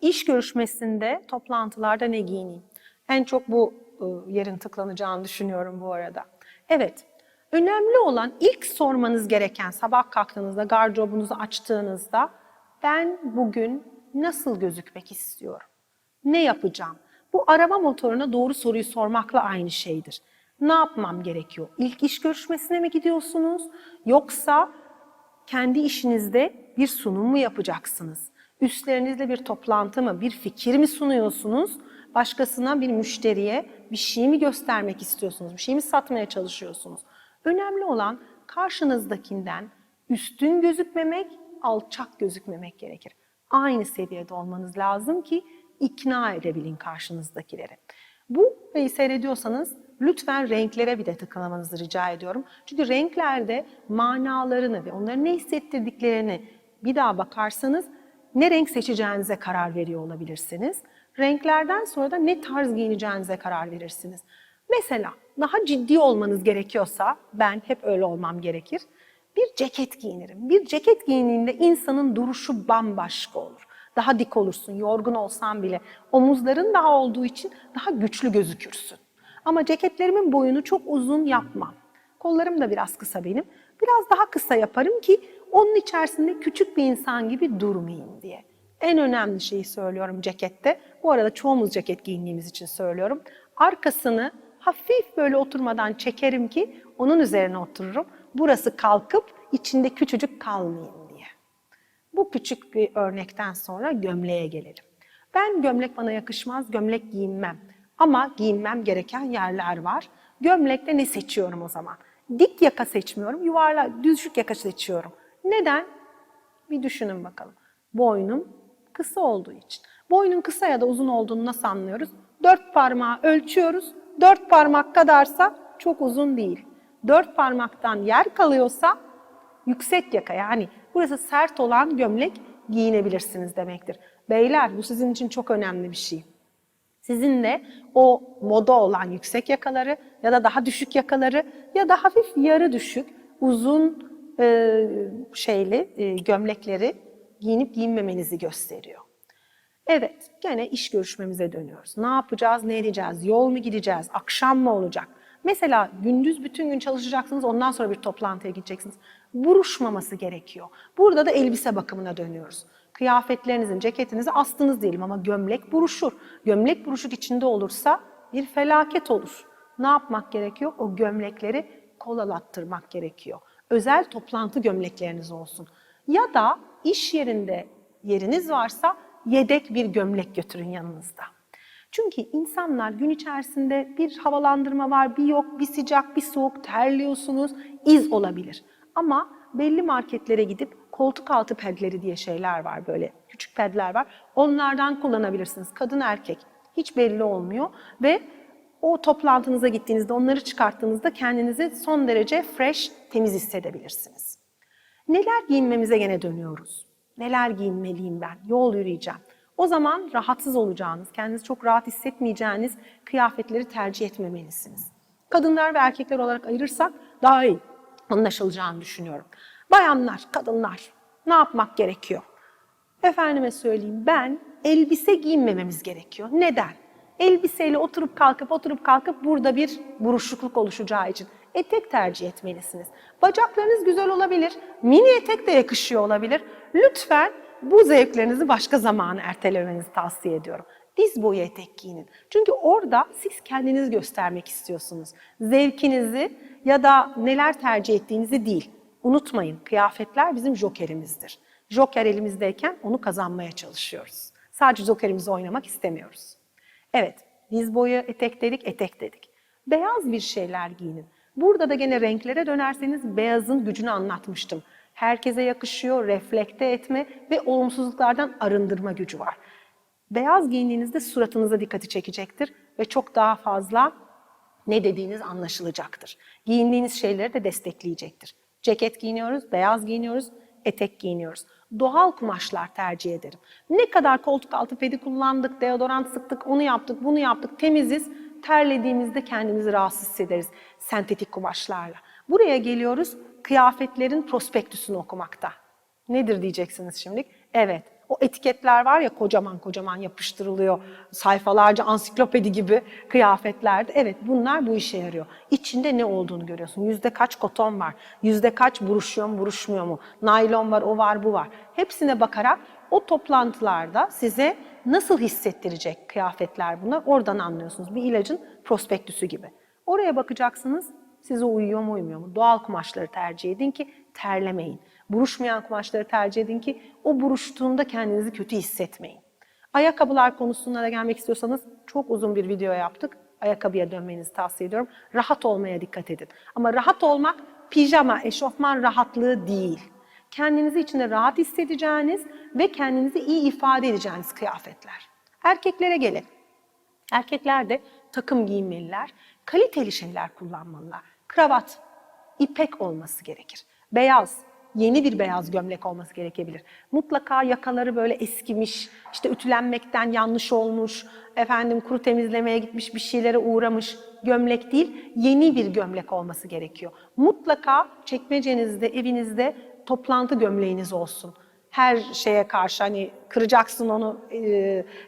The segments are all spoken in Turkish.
İş görüşmesinde, toplantılarda ne giyineyim? En çok bu e, yerin tıklanacağını düşünüyorum bu arada. Evet, önemli olan ilk sormanız gereken sabah kalktığınızda, gardırobunuzu açtığınızda ben bugün nasıl gözükmek istiyorum? Ne yapacağım? Bu arama motoruna doğru soruyu sormakla aynı şeydir. Ne yapmam gerekiyor? İlk iş görüşmesine mi gidiyorsunuz? Yoksa kendi işinizde bir sunum mu yapacaksınız? Üstlerinizle bir toplantı mı, bir fikir mi sunuyorsunuz? Başkasına, bir müşteriye bir şey mi göstermek istiyorsunuz? Bir şey mi satmaya çalışıyorsunuz? Önemli olan karşınızdakinden üstün gözükmemek, alçak gözükmemek gerekir. Aynı seviyede olmanız lazım ki ikna edebilin karşınızdakileri. Bu seyrediyorsanız lütfen renklere bir de tıklamanızı rica ediyorum. Çünkü renklerde manalarını ve onların ne hissettirdiklerini bir daha bakarsanız ne renk seçeceğinize karar veriyor olabilirsiniz. Renklerden sonra da ne tarz giyineceğinize karar verirsiniz. Mesela daha ciddi olmanız gerekiyorsa ben hep öyle olmam gerekir. Bir ceket giyinirim. Bir ceket giyindiğinde insanın duruşu bambaşka olur. Daha dik olursun, yorgun olsan bile. Omuzların daha olduğu için daha güçlü gözükürsün. Ama ceketlerimin boyunu çok uzun yapmam. Kollarım da biraz kısa benim. Biraz daha kısa yaparım ki onun içerisinde küçük bir insan gibi durmayayım diye. En önemli şeyi söylüyorum cekette. Bu arada çoğumuz ceket giyindiğimiz için söylüyorum. Arkasını hafif böyle oturmadan çekerim ki onun üzerine otururum. Burası kalkıp içinde küçücük kalmayayım diye. Bu küçük bir örnekten sonra gömleğe gelelim. Ben gömlek bana yakışmaz, gömlek giyinmem. Ama giyinmem gereken yerler var. Gömlekte ne seçiyorum o zaman? Dik yaka seçmiyorum, yuvarlak, düşük yaka seçiyorum. Neden? Bir düşünün bakalım. Boynum kısa olduğu için. Boynun kısa ya da uzun olduğunu nasıl anlıyoruz? Dört parmağı ölçüyoruz. Dört parmak kadarsa çok uzun değil. Dört parmaktan yer kalıyorsa yüksek yaka yani burası sert olan gömlek giyinebilirsiniz demektir. Beyler bu sizin için çok önemli bir şey. Sizin de o moda olan yüksek yakaları ya da daha düşük yakaları ya da hafif yarı düşük uzun e, şeyli e, gömlekleri giyinip giyinmemenizi gösteriyor. Evet, gene iş görüşmemize dönüyoruz. Ne yapacağız, ne edeceğiz, yol mu gideceğiz, akşam mı olacak? Mesela gündüz bütün gün çalışacaksınız, ondan sonra bir toplantıya gideceksiniz. Buruşmaması gerekiyor. Burada da elbise bakımına dönüyoruz. Kıyafetlerinizin, ceketinizi astınız diyelim ama gömlek buruşur. Gömlek buruşuk içinde olursa bir felaket olur. Ne yapmak gerekiyor? O gömlekleri kolalattırmak gerekiyor. Özel toplantı gömlekleriniz olsun. Ya da iş yerinde yeriniz varsa yedek bir gömlek götürün yanınızda. Çünkü insanlar gün içerisinde bir havalandırma var, bir yok, bir sıcak, bir soğuk, terliyorsunuz, iz olabilir. Ama belli marketlere gidip koltuk altı pedleri diye şeyler var böyle, küçük pedler var. Onlardan kullanabilirsiniz. Kadın erkek hiç belli olmuyor ve o toplantınıza gittiğinizde onları çıkarttığınızda kendinizi son derece fresh, temiz hissedebilirsiniz. Neler giyinmemize gene dönüyoruz. Neler giyinmeliyim ben? Yol yürüyeceğim. O zaman rahatsız olacağınız, kendinizi çok rahat hissetmeyeceğiniz kıyafetleri tercih etmemelisiniz. Kadınlar ve erkekler olarak ayırırsak daha iyi anlaşılacağını düşünüyorum. Bayanlar, kadınlar ne yapmak gerekiyor? Efendime söyleyeyim ben elbise giyinmememiz gerekiyor. Neden? Elbiseyle oturup kalkıp oturup kalkıp burada bir buruşukluk oluşacağı için etek tercih etmelisiniz. Bacaklarınız güzel olabilir, mini etek de yakışıyor olabilir. Lütfen bu zevklerinizi başka zamana ertelemenizi tavsiye ediyorum. Diz boyu etek giyinin. Çünkü orada siz kendinizi göstermek istiyorsunuz. Zevkinizi ya da neler tercih ettiğinizi değil. Unutmayın kıyafetler bizim jokerimizdir. Joker elimizdeyken onu kazanmaya çalışıyoruz. Sadece jokerimizi oynamak istemiyoruz. Evet, diz boyu etek dedik, etek dedik. Beyaz bir şeyler giyinin. Burada da gene renklere dönerseniz beyazın gücünü anlatmıştım. Herkese yakışıyor, reflekte etme ve olumsuzluklardan arındırma gücü var. Beyaz giyindiğinizde suratınıza dikkati çekecektir ve çok daha fazla ne dediğiniz anlaşılacaktır. Giyindiğiniz şeyleri de destekleyecektir. Ceket giyiniyoruz, beyaz giyiniyoruz, etek giyiniyoruz. Doğal kumaşlar tercih ederim. Ne kadar koltuk altı pedi kullandık, deodorant sıktık, onu yaptık, bunu yaptık, temiziz. terlediğimizde kendimizi rahatsız hissederiz sentetik kumaşlarla. Buraya geliyoruz kıyafetlerin prospektüsünü okumakta. Nedir diyeceksiniz şimdi? Evet, o etiketler var ya kocaman kocaman yapıştırılıyor. Sayfalarca ansiklopedi gibi kıyafetlerde. Evet bunlar bu işe yarıyor. İçinde ne olduğunu görüyorsun. Yüzde kaç koton var? Yüzde kaç buruşuyor mu buruşmuyor mu? Naylon var, o var, bu var. Hepsine bakarak o toplantılarda size nasıl hissettirecek kıyafetler bunlar oradan anlıyorsunuz. Bir ilacın prospektüsü gibi. Oraya bakacaksınız size uyuyor mu uymuyor mu? Doğal kumaşları tercih edin ki terlemeyin. Buruşmayan kumaşları tercih edin ki o buruştuğunda kendinizi kötü hissetmeyin. Ayakkabılar konusuna da gelmek istiyorsanız çok uzun bir video yaptık. Ayakkabıya dönmenizi tavsiye ediyorum. Rahat olmaya dikkat edin. Ama rahat olmak pijama, eşofman rahatlığı değil. Kendinizi içinde rahat hissedeceğiniz ve kendinizi iyi ifade edeceğiniz kıyafetler. Erkeklere gelin. Erkekler de takım giyinmeliler, kaliteli şeyler kullanmalılar. Kravat, ipek olması gerekir. Beyaz, yeni bir beyaz gömlek olması gerekebilir. Mutlaka yakaları böyle eskimiş, işte ütülenmekten yanlış olmuş, efendim kuru temizlemeye gitmiş bir şeylere uğramış gömlek değil, yeni bir gömlek olması gerekiyor. Mutlaka çekmecenizde, evinizde toplantı gömleğiniz olsun her şeye karşı hani kıracaksın onu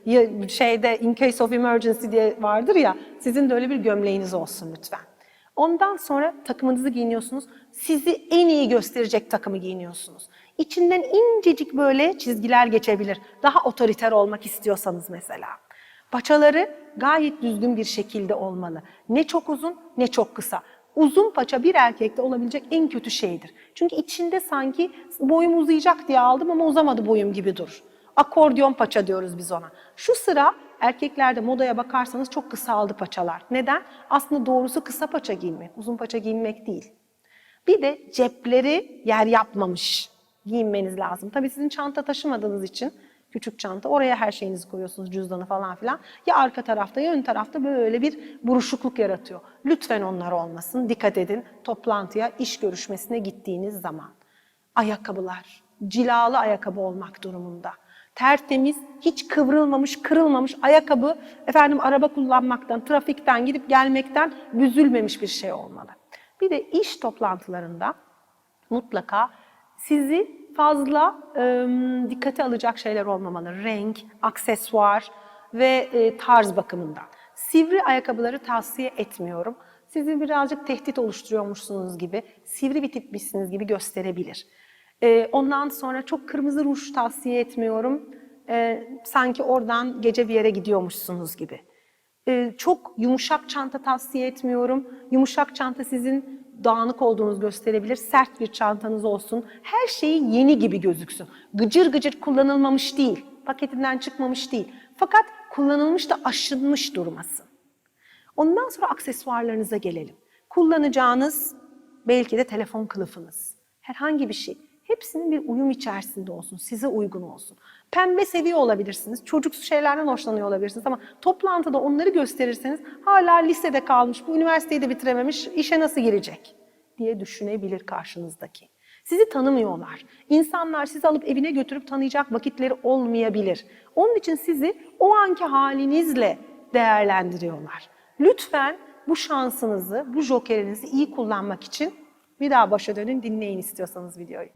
e, şeyde in case of emergency diye vardır ya sizin de öyle bir gömleğiniz olsun lütfen. Ondan sonra takımınızı giyiniyorsunuz. Sizi en iyi gösterecek takımı giyiniyorsunuz. İçinden incecik böyle çizgiler geçebilir. Daha otoriter olmak istiyorsanız mesela. Paçaları gayet düzgün bir şekilde olmalı. Ne çok uzun ne çok kısa. Uzun paça bir erkekte olabilecek en kötü şeydir. Çünkü içinde sanki boyum uzayacak diye aldım ama uzamadı boyum gibi dur. Akordiyon paça diyoruz biz ona. Şu sıra erkeklerde modaya bakarsanız çok kısaldı paçalar. Neden? Aslında doğrusu kısa paça giymek, uzun paça giymek değil. Bir de cepleri yer yapmamış giyinmeniz lazım. Tabii sizin çanta taşımadığınız için küçük çanta. Oraya her şeyinizi koyuyorsunuz, cüzdanı falan filan. Ya arka tarafta ya ön tarafta böyle bir buruşukluk yaratıyor. Lütfen onlar olmasın. Dikkat edin toplantıya, iş görüşmesine gittiğiniz zaman. Ayakkabılar, cilalı ayakkabı olmak durumunda. Tertemiz, hiç kıvrılmamış, kırılmamış ayakkabı, efendim araba kullanmaktan, trafikten gidip gelmekten büzülmemiş bir şey olmalı. Bir de iş toplantılarında mutlaka sizi fazla e, dikkate alacak şeyler olmamalı. Renk, aksesuar ve e, tarz bakımından. Sivri ayakkabıları tavsiye etmiyorum. Sizi birazcık tehdit oluşturuyormuşsunuz gibi, sivri bir tipmişsiniz gibi gösterebilir. E, ondan sonra çok kırmızı ruj tavsiye etmiyorum. E, sanki oradan gece bir yere gidiyormuşsunuz gibi. E, çok yumuşak çanta tavsiye etmiyorum. Yumuşak çanta sizin dağınık olduğunuz gösterebilir. Sert bir çantanız olsun. Her şeyi yeni gibi gözüksün. Gıcır gıcır kullanılmamış değil. Paketinden çıkmamış değil. Fakat kullanılmış da aşınmış durmasın. Ondan sonra aksesuarlarınıza gelelim. Kullanacağınız belki de telefon kılıfınız. Herhangi bir şey. Hepsinin bir uyum içerisinde olsun, size uygun olsun. Pembe seviyor olabilirsiniz, çocuksu şeylerden hoşlanıyor olabilirsiniz ama toplantıda onları gösterirseniz hala lisede kalmış, bu üniversiteyi de bitirememiş, işe nasıl girecek diye düşünebilir karşınızdaki. Sizi tanımıyorlar. İnsanlar sizi alıp evine götürüp tanıyacak vakitleri olmayabilir. Onun için sizi o anki halinizle değerlendiriyorlar. Lütfen bu şansınızı, bu jokerinizi iyi kullanmak için bir daha başa dönün, dinleyin istiyorsanız videoyu.